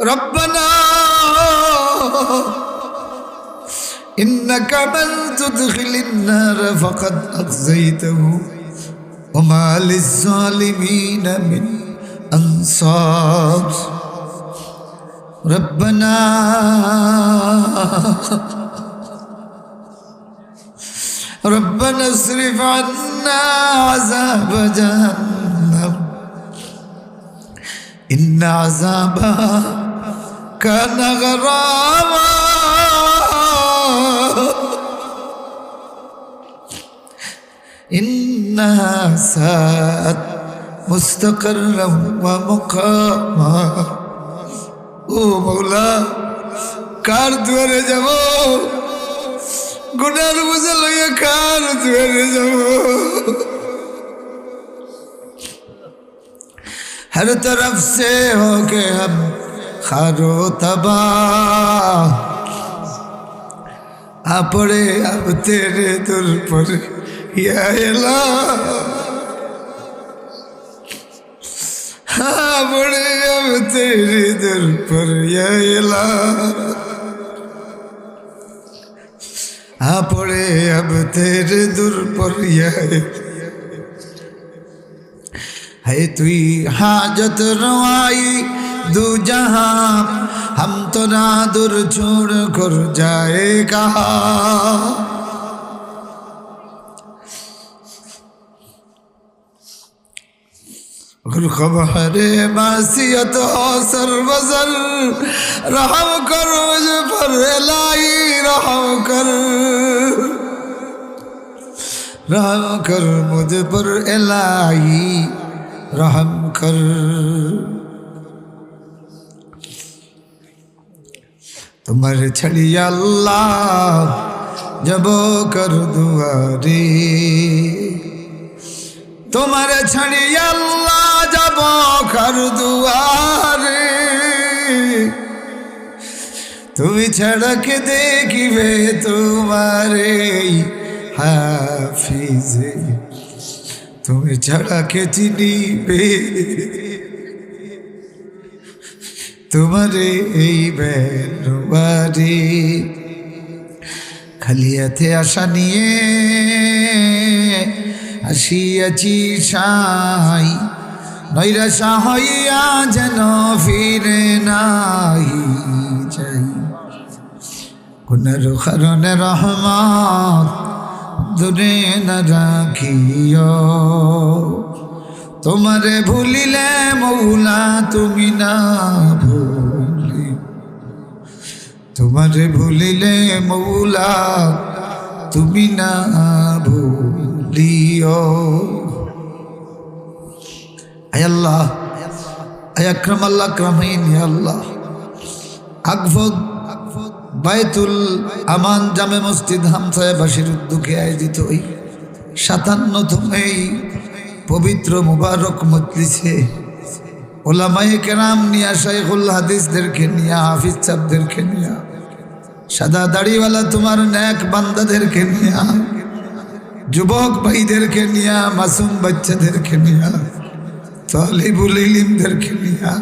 ربنا إنك من تدخل النار فقد أخزيته وما للظالمين من أنصار. ربنا ربنا اصرف عنا عذاب جهنم. إن عذابها كان غراما إنها ساءت مستقرا ومقاما ও মৌলা কার দুয়ারে যাব? গুনার বুঝে লইয়া কার দুয়ারে যাব? হর তরফ সে হোকে হম খারো তবা আপরে আব তেরে তোর পর এলা আপরে আব তেরে তোর পর এলা আপরে আব তেরে দূর পর হে তুই হাজত রোয়াই एला है तुई हाजत रवाई दू जहां हम तो ना दूर छोड़ कर जाएगा और खबर मासियत हो सरबसर रहम कर मुझ पर लाई रहम कर रहम कर मुझ पर एलाई रहम कर তোমার ছড়ি আল্লাহ যাব কর দুয়ারি। তোমার ছড়ি আল্লাহ যাব কর দুয়ারি। তুমি ছাড়াকে দেখিবে তোমারে হাফিজে? তুমি ছাড়াকে চিনিবে? তোমারে এই বেরবারে খালিয়াতে আশা নিয়ে আসিয়াছি সাই নৈরাশা হইয়া যেন ফিরে নাই যাই। কোনের রহমত, দূরে না রাখিও। তোমারে ভুলিলে মৌলা তুমি না ভুলি তোমারে ভুলিলে মৌলা তুমি না ভুলিও। আল্লাহ, আয় আক্রম, আল্লাহ ক্রমহীন আল্লাহ। আকভোগ বায়তুল আমান জামে মসজিদ হামসায়াবাসীর উদ্যোগে আয়োজিত ওই সাতান্নতম এই পবিত্র মুবারক মজলিসে ওলামায়ে কেরাম নিয়া শাইখুল হাদিসদেরকে নিয়া, হাফিজ সাহদেরকে নিয়া, সাদা দাড়িওয়ালা তোমার ন্যাক বান্দাদেরকে নিয়া, যুবক ভাইদেরকে নিয়া, মাসুম বাচ্চাদেরকে নিয়া, তালিবুল ইলিমদেরকে নিয়া,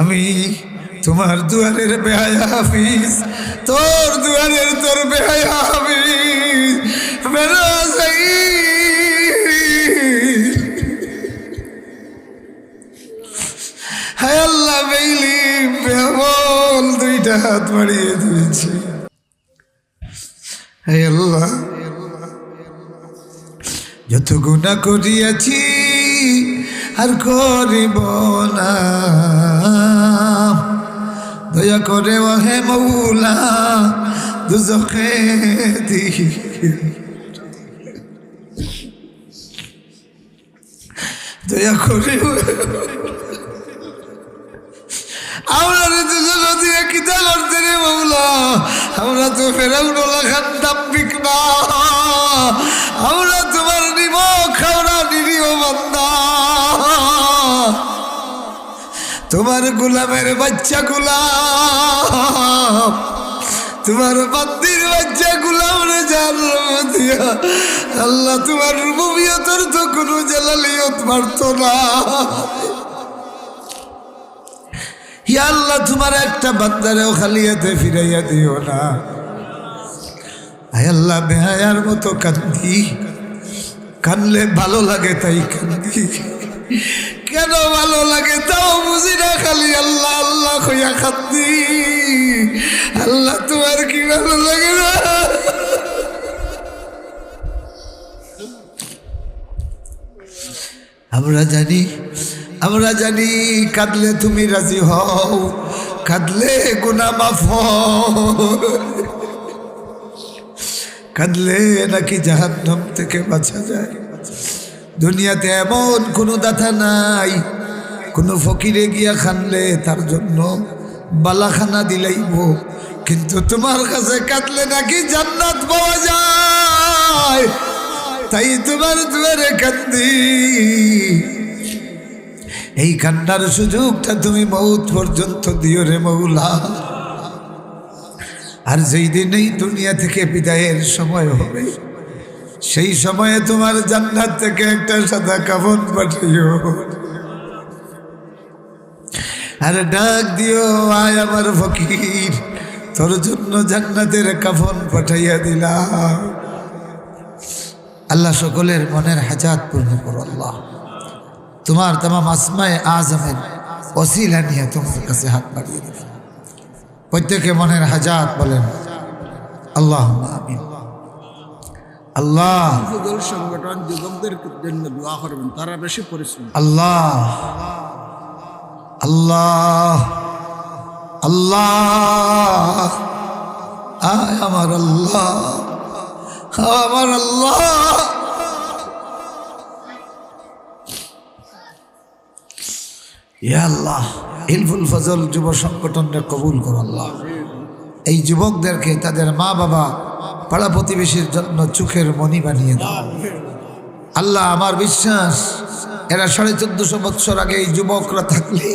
আমি তোমার দুয়ারের বেহায়া হাফিজ, তোর দুয়ারের তোর বেহায়া হাফিজ হায় আল্লাহ, বেইলি বেহবল দুইটা হাত বাড়িয়ে দিয়েছি। হায় আল্লাহ, যত গুণা করিয়াছি, আর করিব না। দয়া করে ওহে মৌলা দুজখে দিহি। দয়া করে আমরা তো ফেরাল বলা খান না। আমরা তোমার নিব খাওয়া নিরীহ বান্দা। তোমার গোলামের বাচ্চা গোলাম তোমার বান্দির বাচ্চা গোলাম আল্লাহ তোমার রুবিয়তর তো কোনো জালালিয়ত মারত না। আল্লাহ, তোমার একটা বান্দারেও খালিয়াতে ফিরাইয়া দিও না। আয় আল্লাহ, বেহায়ার মতো কান্দি। কানলে ভালো লাগে তাই কান্দি। কেন ভালো লাগে তাও বুঝি না খালি আল্লাহ আল্লাহ কইয়া কান্দি। আল্লাহ, তোমার কি ভালো লাগে না? আমরা জানি আমরা জানি কাঁদলে তুমি রাজি হও, কাঁদলে গুনা মাফ কাঁদলে নাকি জাহান্নাম থেকে বাঁচা যায়। দুনিয়াতে এমন কোনো দাথা নাই, কোনো ফকিরে গিয়া খানলে তার জন্য বালাখানা দিলাইব। কিন্তু তোমার কাছে কাঁদলে নাকি জান্নাত পাওয়া যায়, তাই তোমার দুয়ারে কান্দি। এই কান্নার সুযোগটা তুমি মৌত পর্যন্ত দিও রে মৌলা। আর যেই দিন এই দুনিয়া থেকে বিদায়ের সময় হবে, সেই সময়ে তোমার জান্নাত থেকে একটা সাদা কাফন পাঠিও। আর ডাক দিও, আয় আমার ফকির, তোর জন্য জান্নাতের কাফন পাঠাইয়া দিলাম। আল্লাহ সকলের মনের হাজাত পূর্ণ করো আল্লাহ। তোমার তামাম আসমায় আজমের অসিলা নিয়ে তোমার কাছে হাত বাড়িয়ে দিলাম। প্রত্যেকে মনের হাজাত বলেন আল্লাহ আমিন। আল্লাহ। যুগল সংগঠন যুবকদের জন্য দোয়া করবেন তারা বেশি পরিশ্রম আল্লাহ। আল্লাহ। আল্লাহ। আয় আমার আল্লাহ। আমার আল্লাহ। আল্লাহ ইলফুল ফজল যুব সংগঠনকে কবুল কর আল্লাহ। এই যুবকদেরকে তাদের মা বাবা, পাড়া প্রতিবেশীর জন্য চোখের মনি বানিয়ে দাও। আল্লাহ, আমার বিশ্বাস, এরা সাড়ে চোদ্দশো বৎসর আগে এই যুবকরা থাকলে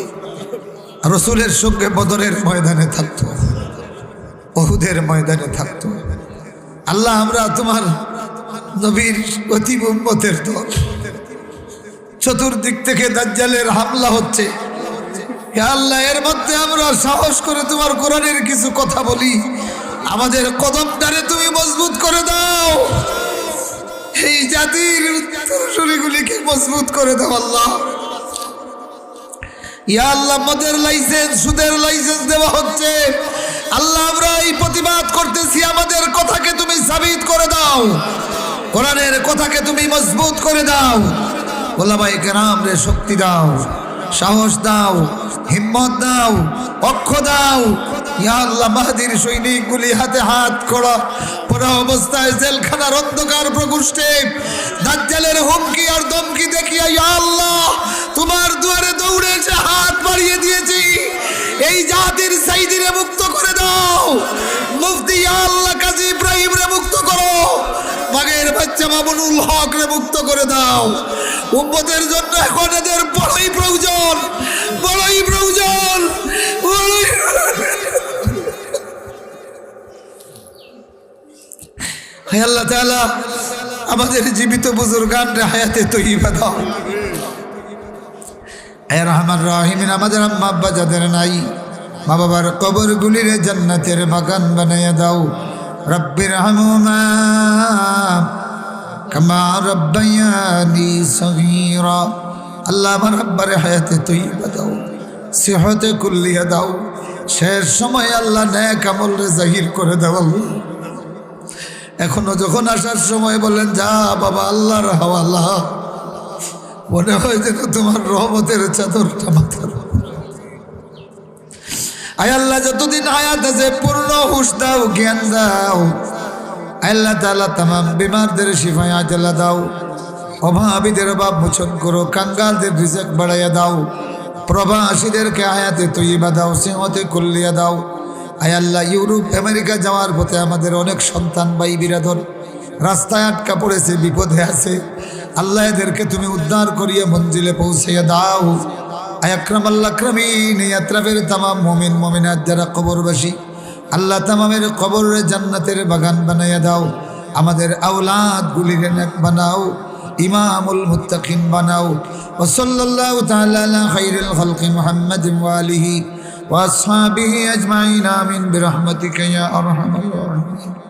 রসুলের সঙ্গে বদরের ময়দানে থাকতো অহুদের ময়দানে থাকতো। আল্লাহ, আমরা তোমার নবীর অতি দল। চতুর্দিক থেকে দাজ্জালের হামলা হচ্ছে। আল্লাহ, এর মধ্যে আমরা সাহস করে তোমার কোরআনের কিছু কথা বলি। আমাদের কদমটারে তুমি মজবুত করে দাও। এই জাতির উত্তরসূরিগুলিকে মজবুত করে দাও আল্লাহ। ইয়া আল্লাহ, মদের লাইসেন্স, সুদের লাইসেন্স দেওয়া হচ্ছে। আল্লাহ, আমরা এই প্রতিবাদ করতেছি, আমাদের কথাকে তুমি সাবিত করে দাও। কোরআনের কথাকে তুমি মজবুত করে দাও। গোলাবাই কেরাম রে, শক্তি দাও, সাহস দাও, হিম্মত দাও, অক্ষ দাও। হাতে হাত করা অবস্থায় জেলখানার অন্ধকার আর দমকি দেখিয়া তোমার দুয়ারে হাত বাড়িয়ে দিয়েছি। এই জাতির মুক্ত মামুনুল হক রে মুক্ত করে দাও। উম্মতের জন্য এখন এদের বড়ই প্রয়োজন বড়ই প্রয়োজন হে আল্লাহ তাআলা, আমাদের জীবিত হায়াতে দাও। রহমান রহিমিন, আমাদের আম্মা আব্বা যাদের নাই মা বাবার জান্নাতের বাগান বানাইয়া দাও। রব্বির হামুমা আল্লাহ আমার আব্বার হায়াতে তৈবা দাও কুল্লিয়া দাও। শেষ সময় আল্লাহ জাহির করে এখনও যখন আসার সময় বলেন যা বাবা, আল্লাহর হাওয়ালা মনে হয় যেন তোমার রহমতের চাদরটা মাথার আয় আল্লাহ, যতদিন হায়াত আছে, পূর্ণ হুশ দাও, জ্ঞান দাও। আল্লাহ তাআলা তামাম বিমারদের শিফায় আজলা দাও। অভাবীদের অভাব মোচন করো, কাঙ্গালদের রিজেক বাড়াইয়া দাও। প্রবাসীদেরকে আয়াতে তৈবা দাও, সিংহতে কুল্লিয়া দাও। আয় আল্লাহ, ইউরোপ, আমেরিকা যাওয়ার পথে আমাদের অনেক সন্তান বাই বিরাধন রাস্তায় আটকা পড়েছে, বিপদে আছে। আল্লাহ এদেরকে তুমি উদ্ধার করিয়ে মঞ্জিলে পৌঁছাইয়া দাও। আয়াক্রাম আল্লাহ ক্রমিন তামাম মমিন, মমিনাত যারা কবরবাসী আল্লাহ তামামের কবরের জান্নাতের বাগান বানাইয়া দাও। আমাদের আউলাদগুলির নেক বানাও। ইমামুল মুতাকিম বানাও। ওসল্লাহ তাআলা খাইরুল খলকি মুহাম্মদ ওয়ালিহি ওয়াসহাবিহি আজমাইন। আমিন। বিরহমতিকা ইয়া আরহামার রাহিম